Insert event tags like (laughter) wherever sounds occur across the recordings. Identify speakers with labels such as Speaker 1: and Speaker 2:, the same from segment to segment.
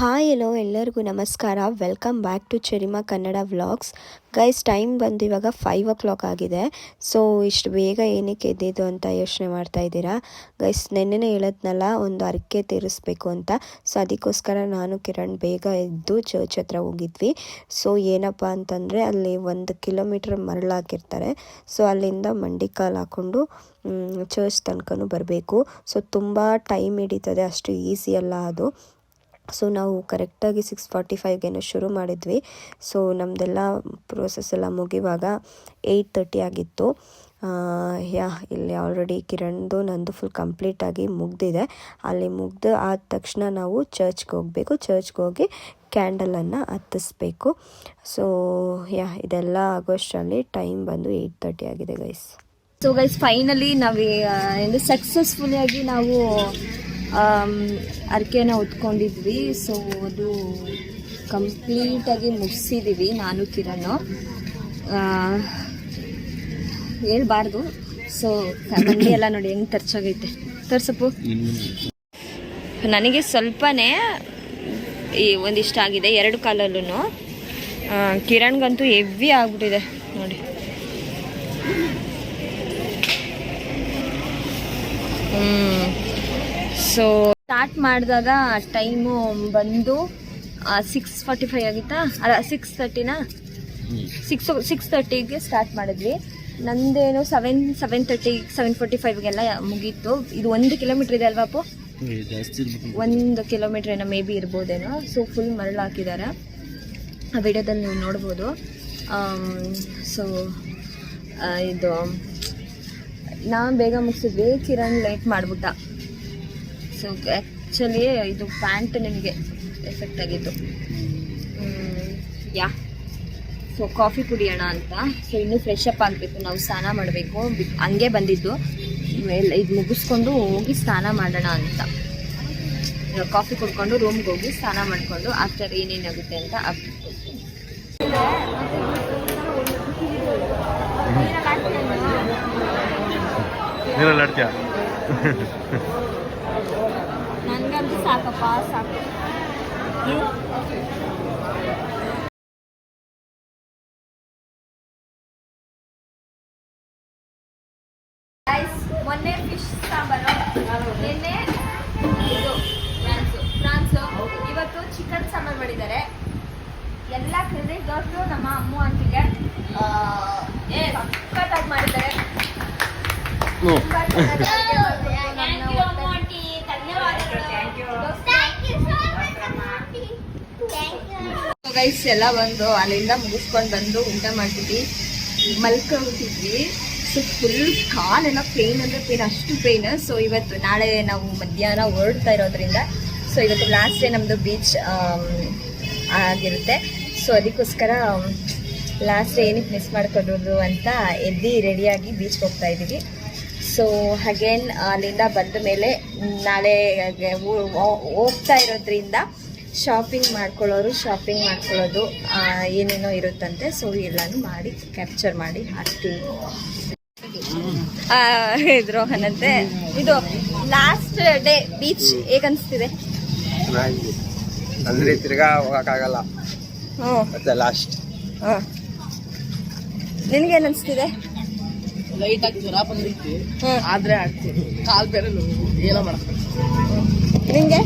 Speaker 1: Hi hello ಎಲ್ಲರಿಗೂ ನಮಸ್ಕಾರ. Welcome back to ಚೆರಿಮಾ Kannada vlogs guys time ಬಂದು ಇವಾಗ ಫೈವ್ ಓ ಕ್ಲಾಕ್ ಆಗಿದೆ. ಸೊ ಇಷ್ಟು ಬೇಗ ಏನಕ್ಕೆ ಎದ್ದಿದ್ದು ಅಂತ ಯೋಚನೆ ಮಾಡ್ತಾ ಇದ್ದೀರಾ? ಗೈಸ್ ನೆನ್ನೆನೇ ಹೇಳದ್ನಲ್ಲ, ಒಂದು ಅರಕೆ ತೀರಿಸ್ಬೇಕು ಅಂತ. ಸೊ ಅದಕ್ಕೋಸ್ಕರ ನಾನು ಕಿರಣ್ ಬೇಗ ಎದ್ದು ಚರ್ಚ್ ಹತ್ರ ಹೋಗಿದ್ವಿ. ಸೊ ಏನಪ್ಪ ಅಂತಂದರೆ, ಅಲ್ಲಿ ಒಂದು ಕಿಲೋಮೀಟ್ರ್ ಮರಳಾಕಿರ್ತಾರೆ ಸೊ ಅಲ್ಲಿಂದ ಮಂಡಿಕಾಲು ಹಾಕ್ಕೊಂಡು ಚರ್ಚ್ ತನಕನೂ ಬರಬೇಕು. ಸೊ ತುಂಬ ಟೈಮ್ ಹಿಡಿತದೆ. ಅಷ್ಟು ಈಸಿ ಅಲ್ಲ ಅದು. ಸೊ ನಾವು ಕರೆಕ್ಟಾಗಿ ಸಿಕ್ಸ್ ಫಾರ್ಟಿ ಫೈವ್ಗೇನೋ ಶುರು ಮಾಡಿದ್ವಿ. ಸೊ ನಮ್ಮದೆಲ್ಲ ಪ್ರೋಸೆಸ್ ಎಲ್ಲ ಮುಗಿವಾಗ ಏಯ್ಟ್ ತರ್ಟಿ ಆಗಿತ್ತು. ಯಾ, ಇಲ್ಲಿ ಆಲ್ರೆಡಿ ಕಿರಣ್ದು ನಂದು ಫುಲ್ ಕಂಪ್ಲೀಟಾಗಿ ಮುಗ್ದಿದೆ. ಅಲ್ಲಿ ಮುಗ್ದು ಆದ ತಕ್ಷಣ ನಾವು ಚರ್ಚ್ಗೆ ಹೋಗಬೇಕು. ಚರ್ಚ್ಗೆ ಹೋಗಿ ಕ್ಯಾಂಡಲನ್ನು ಹತ್ತಿಸ್ಬೇಕು. ಸೊ ಯಾ, ಇದೆಲ್ಲ ಆಗೋಷ್ಟರಲ್ಲಿ ಟೈಮ್ ಬಂದು ಏಯ್ಟ್ ತರ್ಟಿ ಆಗಿದೆ ಗೈಸ್
Speaker 2: ಸೊ ಗೈಸ್ ಫೈನಲಿ ನಾವು ಏನು ಸಕ್ಸಸ್ಫುಲ್ ಆಗಿ ನಾವು ಅರ್ಕೆನ ಉತ್ಕೊಂಡಿದ್ವಿ ಸೊ ಅದು ಕಂಪ್ಲೀಟಾಗಿ ಮುಗಿಸಿದ್ದೀವಿ ನಾನು ಕಿರಣ್ ಹೇಳ್ಬಾರ್ದು. ಸೊ ಫ್ಯಾಮಿಲಿ ಎಲ್ಲ ನೋಡಿ ಹೆಂಗೆ ತರ್ಚೋಗೈತೆ ತರ್ಸಪ್ಪು. ನನಗೆ ಸ್ವಲ್ಪನೇ ಈ ಒಂದಿಷ್ಟ ಆಗಿದೆ, ಎರಡು ಕಾಲಲ್ಲೂ ಕಿರಣ್ಗಂತೂ ಹೆವಿ ಆಗ್ಬಿಟ್ಟಿದೆ ನೋಡಿ. ಹ್ಮ್. ಸೊ ಸ್ಟಾರ್ಟ್ ಮಾಡಿದಾಗ ಟೈಮು ಬಂದು ಸಿಕ್ಸ್ ಫಾರ್ಟಿ ಫೈವ್ ಆಗಿತ್ತಾ? ಅಲ್ಲ ಸಿಕ್ಸ್ ತರ್ಟಿನ ಸಿಕ್ಸ್ ಸಿಕ್ಸ್ ತರ್ಟಿಗೆ ಸ್ಟಾರ್ಟ್ ಮಾಡಿದ್ವಿ. ನಂದೇನು seven seven thirty seven forty ಫೈವ್ಗೆಲ್ಲ ಮುಗೀತು. ಇದು ಒಂದು ಕಿಲೋಮೀಟ್ರ್ ಇದೆ ಅಲ್ವಾ ಅಪ್ಪು? ಒಂದು ಕಿಲೋಮೀಟ್ರ್ ಏನೋ ಮೇ ಬಿ ಇರ್ಬೋದೇನೋ. ಸೊ ಫುಲ್ ಮರಳು ಹಾಕಿದ್ದಾರೆ ಆ ವಿಡಿಯೋದಲ್ಲಿ ನೀವು ನೋಡ್ಬೋದು. ಸೊ ಇದು ನಾ ಬೇಗ ಮುಗಿಸಿದ್ವಿ. ಕಿರಣ್ ಲೇಟ್ ಮಾಡಿಬಿಟ್ಟ. ಸೊ ಆ್ಯಕ್ಚುಲಿ ಇದು ಪ್ಯಾಂಟ್ ನಿಮಗೆ ಎಫೆಕ್ಟ್ ಆಗಿತ್ತು ಯಾ ಸೊ ಕಾಫಿ ಕುಡಿಯೋಣ ಅಂತ. ಸೊ ಇನ್ನೂ ಫ್ರೆಶ್ ಅಪ್ ಆಗಬೇಕು. ನಾವು ಸ್ನಾನ ಮಾಡಬೇಕು. ಹಂಗೆ ಬಂದಿದ್ದು. ಎಲ್ಲ ಇದು ಮುಗಿಸ್ಕೊಂಡು ಹೋಗಿ ಸ್ನಾನ ಮಾಡೋಣ ಅಂತ. ಕಾಫಿ ಕುಡ್ಕೊಂಡು ರೂಮ್ಗೆ ಹೋಗಿ ಸ್ನಾನ ಮಾಡಿಕೊಂಡು ಆಫ್ಟರ್ ಏನೇನಾಗುತ್ತೆ ಅಂತ ನನಗಂತೂ (laughs) ಸಾಕಪ್ಪ ಸಾಕು. ಮೊನ್ನೆ ಫಿಶ್ ಸಾಂಬಾರು ನಿನ್ನೆ ಇದು ಫ್ರಾನ್ಸು. ಫ್ರಾನ್ಸು. ಇವತ್ತು ಚಿಕನ್ ಸಾಂಬಾರು ಮಾಡಿದ್ದಾರೆ. ಎಲ್ಲ ಕ್ರೆಡಿಟ್ ದೋಸ್ತು ನಮ್ಮ ಅಮ್ಮ ಅಂತಿಗೆ ಏ ಸಕ್ಕತ್ತಾಗಿ ಮಾಡಿದ್ದಾರೆ (laughs) ತುಂಬಾ ಚೆನ್ನಾಗಿ ಅಡುಗೆ ಮಾಡ್ಕೊಂಡು ನನ್ನ ಗೈಸ್ ಎಲ್ಲ ಬಂದು ಅಲ್ಲಿಂದ ಮುಗಿಸ್ಕೊಂಡು ಬಂದು ಊಟ ಮಾಡ್ತಿದ್ವಿ ಮಲ್ಕೊಂಡಿದ್ವಿ. ಸೊ ಫುಲ್ ಕಾಲೆಲ್ಲ ಪೇನ್ ಅಂದರೆ ಪೇನ್ ಅಷ್ಟು ಪೇನ್ ಸೊ ಇವತ್ತು ನಾಳೆ ನಾವು ಮಧ್ಯಾಹ್ನ ಹೊರಡ್ತಾ ಇರೋದ್ರಿಂದ ಸೊ ಇವತ್ತು ಲಾಸ್ಟ್ ಡೇ ನಮ್ಮದು ಬೀಚ್ ಆಗಿರುತ್ತೆ. ಸೊ ಅದಕ್ಕೋಸ್ಕರ ಲಾಸ್ಟ್ ಡೇ ಏನಕ್ಕೆ ಮಿಸ್ ಮಾಡ್ಕೊಡೋದು ಅಂತ ಎದ್ದು ರೆಡಿಯಾಗಿ ಬೀಚ್ಗೆ ಹೋಗ್ತಾ ಇದ್ದೀವಿ. ಸೊ ಅಗೇನ್ ಅಲ್ಲಿಂದ ಬಂದ ಮೇಲೆ ನಾಳೆ ಹೋಗ್ತಾ ಇರೋದ್ರಿಂದ ಶಾಪಿಂಗ್ ಮಾಡ್ಕೊಳ್ಳೋರು ಶಾಪಿಂಗ್ ಮಾಡ್ಕೊಳ್ಳೋದು ಏನೇನೋ ಇರುತ್ತಂತೆ. ಸೊ ಎಲ್ಲಾನು ಮಾಡಿ ಕ್ಯಾಪ್ಚರ್ ಮಾಡಿ ಹಾಕ್ತೀವಿ. ಇದ್ರು ರೋಹನಂತೆ ಇದು ಲಾಸ್ಟ್ ಡೇ ಬೀಚ್ ಹೇಗನ್ಸ್ತಿದೆ
Speaker 3: ಅಂದ್ರೆ ತಿರ್ಗಾ ಹೋಗಕ್ಕಾಗಲ್ಲ.
Speaker 2: ಹ್ಞೂ
Speaker 3: ಮತ್ತೆ ಲಾಸ್ಟ್
Speaker 2: ಹಾಂ ಅನ್ಸ್ತಿದೆ ಅನಿಸ್ತಿದೆ?
Speaker 4: ಲೈಟ್ ಆಗಿ ಜ್ವರ ಬಂದಿತ್ತು.
Speaker 2: ಹ್ಞೂ
Speaker 4: ಆದ್ರೆ ಆಡ್ತೀನಿ ಕಾಲ್ ಬೇರೆ ಏನೋ ಮಾಡ್ತೀನಿ
Speaker 2: ನಿಂಗೆ?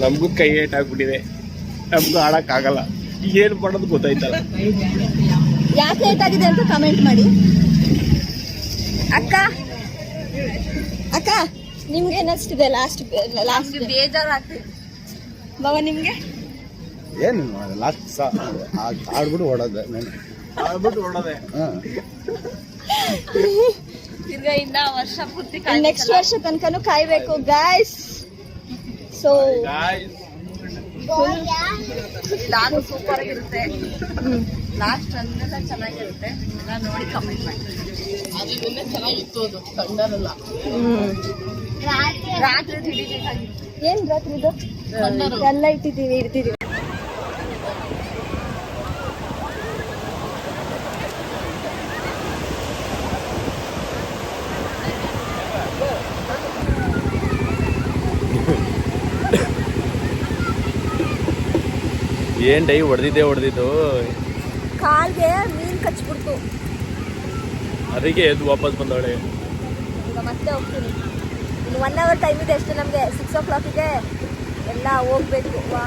Speaker 3: ನಮಗೂ ಕೈ ಏಟ್ ಆಗ್ಬಿಟ್ಟಿದೆ. ನಮಗೂ ಆಡೋಕ್ಕಾಗಲ್ಲ ಏನು ಮಾಡೋದು ಗೊತ್ತಾಯ್ತಲ್ಲ.
Speaker 2: ಯಾಕೆ ಲೇಟ್ ಆಗಿದೆ ಅಂತ ಕಮೆಂಟ್ ಮಾಡಿ. ಅಕ್ಕ ಅಕ್ಕ ನಿಮ್ಗೆ ಏನಿಸ್ತಿದೆ ಲಾಸ್ಟ್ ಲಾಸ್ಟ್ ಬೇಜಾರು ಆಗ್ತಿದೆ ಬಾವ ನಿಮ್ಗೆ?
Speaker 3: ಏನು ಲಾಸ್ಟ್ ಆಡ್ಬಿಟ್ಟು ಓಡೋದೆ ನಾನು ಆಡ್ಬಿಟ್ಟು ಓಡೋದೆ. (laughs)
Speaker 4: ತಿರ್ಗಾ ಇನ್ನ ವರ್ಷ ಪೂರ್ತಿ
Speaker 2: ನೆಕ್ಸ್ಟ್ ವರ್ಷ ತನಕನೂ ಕಾಯ್ಬೇಕು ಗಾಯ್ಸ್ ಸೊ
Speaker 4: ನಾನು ಸೂಪರ್ ಆಗಿರುತ್ತೆ. ಲಾಸ್ಟ್ ಅಂದೆಲ್ಲ ಚೆನ್ನಾಗಿರುತ್ತೆ. ನಾನು ನೋಡಿ ಕಮೆಂಟ್ ಮಾಡ್ತೀನಿ ಚೆನ್ನಾಗಿತ್ತು ಅದು ಕಂಡರಲ್ಲ. ರಾತ್ರಿ ಹಿಡಿಬೇಕಾಗಿತ್ತು
Speaker 2: ಏನ್ ರಾತ್ರಿ ಇದು? ಎಲ್ಲ ಇಟ್ಟಿದ್ದೀವಿ ಇಡ್ತಿದ್ದೀವಿ.
Speaker 3: ಏನ್ ಡೈ ಹೊಡೆದಿದ್ದೆ ಹೊಡೆದಿದ್ದು?
Speaker 2: ಕಾಲ್ಗೆ ಮೀನ್ ಕಚ್ಬಿಡ್ತು.
Speaker 3: ಅದಕ್ಕೆ ಎದ್ದು ವಾಪಸ್ ಬಂದವಳೆ.
Speaker 2: ಈಗ ಮತ್ತೆ ಹೋಗ್ತೀನಿ. ಇನ್ನು ಒನ್ ಅವರ್ ಟೈಮ್ ಇದೆ ಅಷ್ಟೇ ನಮಗೆ. ಸಿಕ್ಸ್ ಓ ಕ್ಲಾಕಿಗೆ ಎಲ್ಲ ಹೋಗ್ಬೇಕು. ವಾ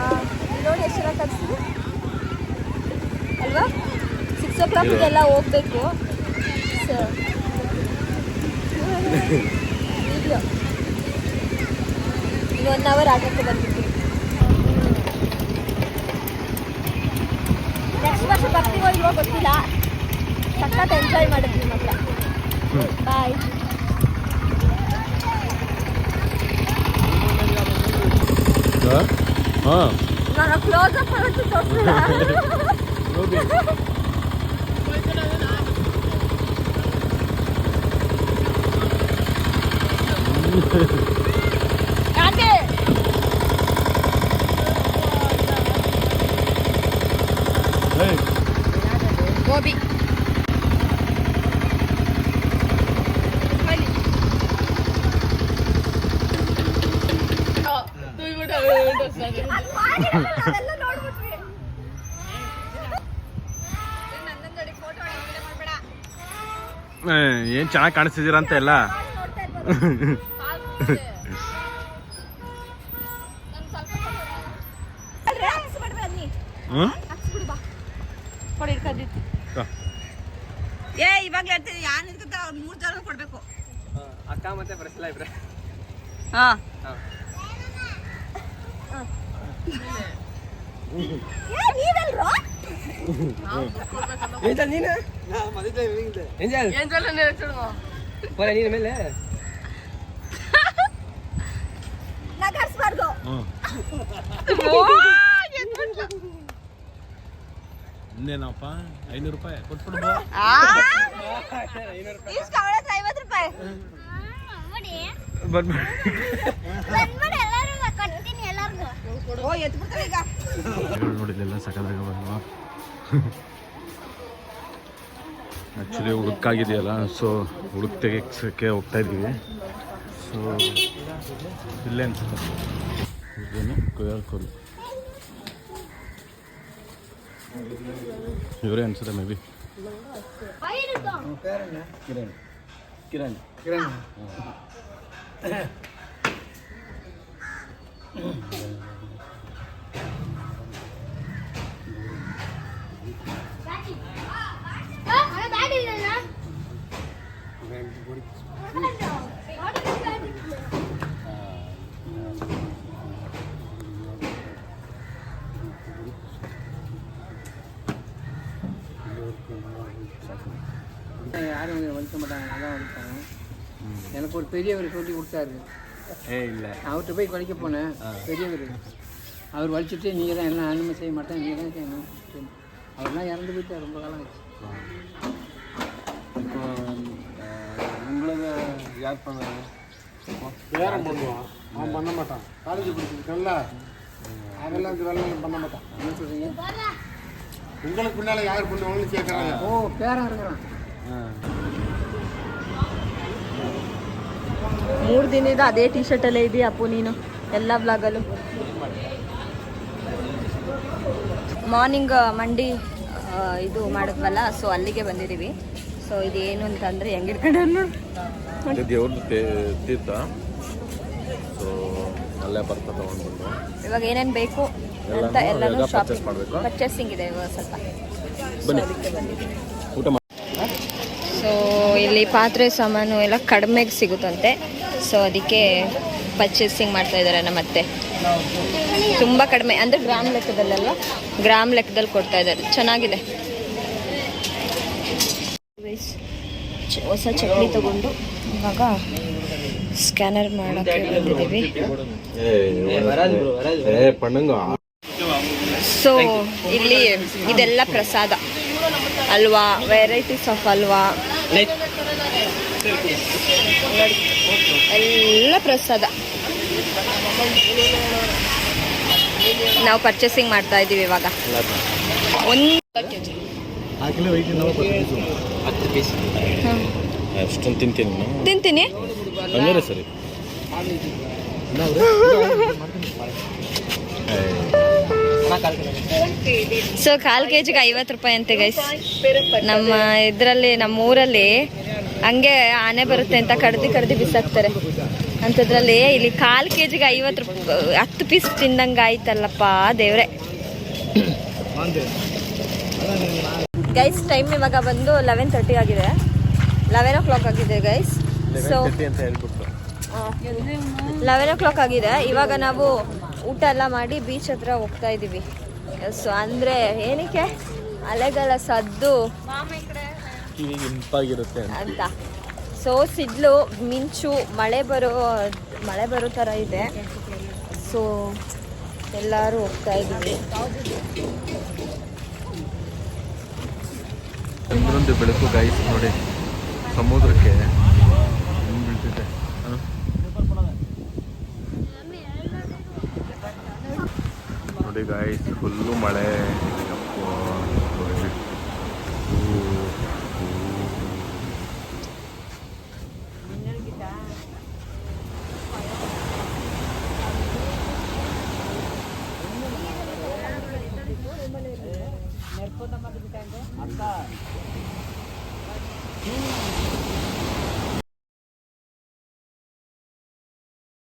Speaker 2: ನೋಡಿ ಎಷ್ಟು ಚೆನ್ನಾಗಿ ಕಳಿಸ್ತೀವಿ ಅಲ್ವಾ? ಸಿಕ್ಸ್ ಓ ಕ್ಲಾಕಿಗೆ ಎಲ್ಲ ಹೋಗ್ಬೇಕು. ಒನ್ (laughs) ಅವರ್ ಆಟಕ್ಕೆ ಬಂದ್ಬಿಟ್ಟು. ನೆಕ್ಸ್ಟ್ ವರ್ಷ ಬರ್ತೀವೋ ಇಲ್ವೋ ಗೊತ್ತಿಲ್ಲ. ಸಖತ್ ಎಂಜಾಯ್ ಮಾಡಿದ್ವಿ ಮಾತ್ರ. ಬಾಯ್
Speaker 3: ಹಾ
Speaker 2: ನಾನು ಕ್ಲೋಸ್ ಅಪ್ ಮಾಡೋದು ತೋರಿಸಿಲ್ಲ ಯಾಕೆ ಗೋಬಿ ಅದೆಲ್ಲ ನೋಡ್ಬಿಟ್ವಿ ನನ್ನನ್ ಜೋಡಿ ಫೋಟೋ ಮಾಡ್ಬೇಡ
Speaker 3: ಏನ್ ಚೆನ್ನಾಗಿ ಕಾಣಿಸ್ತಿದ್ದೀರ ಅಂತ ಎಲ್ಲ
Speaker 2: ನೋಡ್ತಾ ಇರ್ಬೋದು
Speaker 3: ಹ್ಮ್
Speaker 2: ಕೊಡಿ ಇಟ್ಕೊಂಡಿತ್ತು
Speaker 4: ಏ ಇವಾಗ್ಲೇ ಹೇಳ್ತೀನಿ ಯಾನ್ ಇದ್ಕಿಂತ ಮೂರು ಜನ ಕೊಡ್ಬೇಕು.
Speaker 3: ಅಕ್ಕ ಮತ್ತೆ ಬ್ರಸ್ಲ ಇಬ್ರೆ.
Speaker 4: ಹಾ.
Speaker 2: ನಗರ್ಸ್ಬಾರ್ದು
Speaker 3: ಇನ್ನೇನಪ್ಪ ಐನೂರು ರೂಪಾಯಿ ಕೊಟ್ಬಿಡ್ಬೋ
Speaker 2: ಐವತ್ತು ರೂಪಾಯಿ.
Speaker 3: ನೋಡಿಲ್ಲ ಸಕದಾಗ ಬಂದು ಆ್ಯಕ್ಚುಲಿ ಹುಡುಕಾಗಿದೆಯಲ್ಲ ಸೊ ಹುಡುಕ್ ತೆಗಿಸೋಕ್ಕೆ ಹೋಗ್ತಾ ಇದ್ದೀವಿ. ಸೊ ಇಲ್ಲೇ ಅನ್ಸುತ್ತೆ ಇದೇನು ಇವರೇ ಅನ್ಸುತ್ತೆ ಮೇ ಬಿ ಕಿರಣ್ ಕಿರಣ್
Speaker 5: ಕಿರಣ್ ஒரு பெரியவர் சொல்லி கொடுத்தாரு.
Speaker 3: இல்லை.
Speaker 5: அவர்கிட்ட போய் குறைக்க போனேன். பெரியவர். அவர் வலிச்சுட்டு நீங்கள் தான் என்ன அனுமதி செய்ய மாட்டேன் நீங்கள் தான் செய்யணும் அவர்லாம் இறந்து போயிட்டார் ரொம்ப காலம் ஆச்சு.
Speaker 3: யார் பண்ணுறது
Speaker 6: பேரம் பண்ணுவான். அவன் பண்ண மாட்டான். காலேஜ் படிச்சிருக்கல அதெல்லாம் இந்த வேலையெல்லாம் பண்ண மாட்டான்.
Speaker 5: என்ன
Speaker 6: உங்களுக்கு பின்னால் யார் பண்ணுவாங்கன்னு கேட்கறாங்க
Speaker 5: ஓ பேரம் இருக்கிறான்.
Speaker 2: ಮೂರು ದಿನದ ಅದೇ ಟಿ ಶರ್ಟಲ್ಲೇ ಇದೆಯಾ ಅಪ್ಪು ನೀನು ಎಲ್ಲ ಬ್ಲಾಗಲ್ಲೂ ಮಾರ್ನಿಂಗ್ ಮಂಡಿ ಇದು ಮಾಡಿದ್ವಲ್ಲ ಸೊ ಅಲ್ಲಿಗೆ ಬಂದಿದ್ದೀವಿ ಸೊ ಇದೇನು ಅಂತಂದರೆ ಹೆಂಗೆ ಇಟ್ಕೊಂಡು
Speaker 3: ದೇವ್ರದ್ದು ತೀರ್ಥ. ಸೊ ಅಲ್ಲೇ ಬರ್ತಾ ತಗೊಂಡ್ಬಂದು.
Speaker 2: ಇವಾಗ ಏನೇನು ಬೇಕು ಅಂತ
Speaker 3: ಎಲ್ಲನೂ ಇವಾಗ
Speaker 2: ಶಾಪಿಂಗ್
Speaker 3: ಮಾಡ್ಬೇಕಾ?
Speaker 2: ಪರ್ಚೇಸಿಂಗ್ ಇದೆ ಇವಾಗ ಸ್ವಲ್ಪ.
Speaker 3: ಬನ್ನಿ. ಊಟ ಮಾಡಿ.
Speaker 2: ಸೊ ಇಲ್ಲಿ ಪಾತ್ರೆ ಸಾಮಾನು ಎಲ್ಲ ಕಡಿಮೆಗೆ ಸಿಗುತ್ತಂತೆ. ಸೊ ಅದಕ್ಕೆ ಪರ್ಚೇಸಿಂಗ್ ಮಾಡ್ತಾ ಇದ್ದಾರೆ ನಮ್ಮ ಅತ್ತೆ. ತುಂಬ ಕಡಿಮೆ, ಅಂದರೆ ಗ್ರಾಮ್ ಲೆಕ್ಕದಲ್ಲೆಲ್ಲ, ಗ್ರಾಮ್ ಲೆಕ್ಕದಲ್ಲಿ ಕೊಡ್ತಾ ಇದ್ದಾರೆ. ಚೆನ್ನಾಗಿದೆ. ಹೊಸ ಚಟ್ನಿ ತಗೊಂಡು ಇವಾಗ ಸ್ಕ್ಯಾನರ್ ಮಾಡೋಕ್ಕೆ ಸೊ ಇಲ್ಲಿ ಇದೆಲ್ಲ ಪ್ರಸಾದ. ಅಲ್ವಾ ವೆರೈಟೀಸ್ ಆಫ್ ಅಲ್ವಾ? ಎಲ್ಲ ಪ್ರಸಾದ. ನಾವು ಪರ್ಚೇಸಿಂಗ್ ಮಾಡ್ತಾ ಇದ್ದೀವಿ ಇವಾಗ. ಒಂದು
Speaker 3: ಅಷ್ಟೊಂದು ತಿಂತೀನಿ
Speaker 2: ತಿಂತೀನಿ?
Speaker 3: ಸರಿ.
Speaker 2: ಸೊ ಕಾಲ್ ಕೆ ಜಿಗೆ ಐವತ್ತು ರೂಪಾಯಿ ಅಂತೆ ಗೈಸ್ ನಮ್ಮ ಇದರಲ್ಲಿ ನಮ್ಮ ಊರಲ್ಲಿ ಹಂಗೆ ಆನೆ ಬರುತ್ತೆ ಅಂತ ಕಡ್ದು ಕಡ್ದು ಬಿಸಾಕ್ತಾರೆ. ಅಂಥದ್ರಲ್ಲಿ ಇಲ್ಲಿ ಕಾಲು ಕೆ ಜಿಗೆ ಐವತ್ತು ರೂಪಾಯಿ ಹತ್ತು ಪೀಸ್ ತಿಂದಂಗೆ ಆಯ್ತಲ್ಲಪ್ಪ ದೇವ್ರೆ. ಗೈಸ್ ಟೈಮ್ ಇವಾಗ ಬಂದು ಲೆವೆನ್ ತರ್ಟಿ ಆಗಿದೆ. ಲೆವೆನ್ ಓ ಕ್ಲಾಕ್ ಆಗಿದೆ guys so eleven o'clock ಆಗಿದೆ. ಇವಾಗ ನಾವು ಊಟ ಎಲ್ಲ ಮಾಡಿ ಬೀಚ್ ಹತ್ರ ಹೋಗ್ತಾ ಇದ್ದೀವಿ ಸೊ ಅಂದರೆ ಏನಕ್ಕೆ? ಅಲೆಗಳ ಸದ್ದು.
Speaker 3: ಇಂಪಾಗಿರುತ್ತೆ ಅಂತ.
Speaker 2: ಸೊ ಸಿಡ್ಲು ಮಿಂಚು ಮಳೆ ಬರೋ ಮಳೆ ಬರೋ ಥರ ಇದೆ. ಸೊ ಎಲ್ಲರೂ ಹೋಗ್ತಾ ಇದ್ದೀವಿ
Speaker 3: ಇನ್ನೊಂದು ಬೆಳಕು ಗಾಯಿಸಿ ನೋಡಿ. ಸಮುದ್ರಕ್ಕೆ ಹೆಂಗ್ ಬೀಳ್ತಿದೆ ಹ? ನೋಡಿ ಗಾಯ್ಸ್ ಫುಲ್ಲು ಮಳೆ.